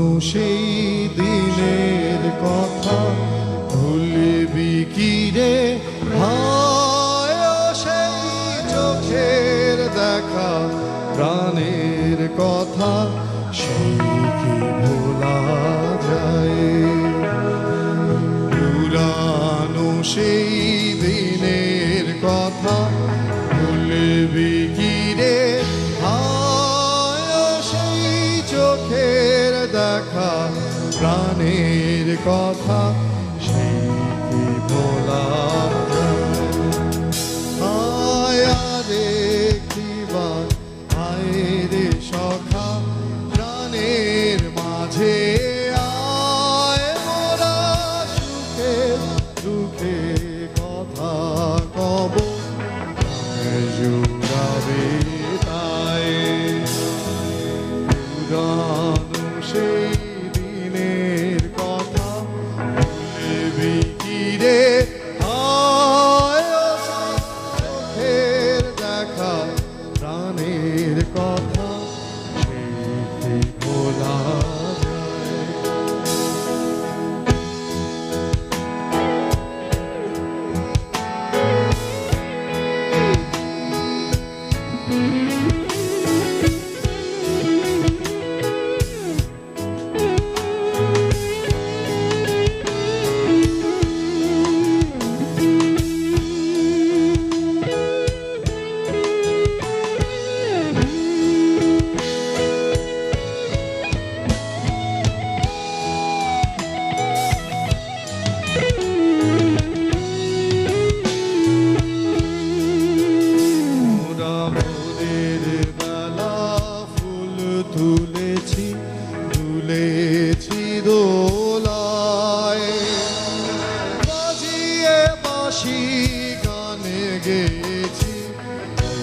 বন্ধু সেই দিনের কথা। ভুলবি কি রে? ভায় সেই চোখের দেখা, প্রাণের কথা সেই কি ভোলা যায়। পুরানো সেই দিনের কথা দেখা প্রাণের কথা সেই কি ভোলা যায় আয়ারে কিবা আয়রে সখা, প্রাণের মাঝে আয় সুখে কথা কব। জুড়াবে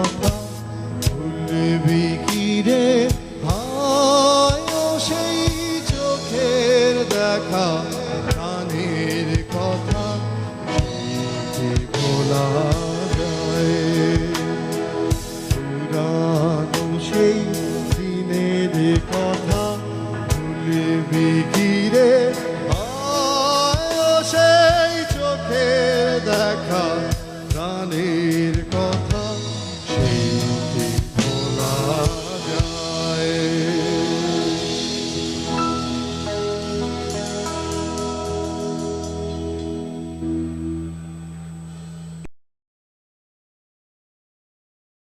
কথা ভুলবি কি রে? হায় সেই চোখের দেখা।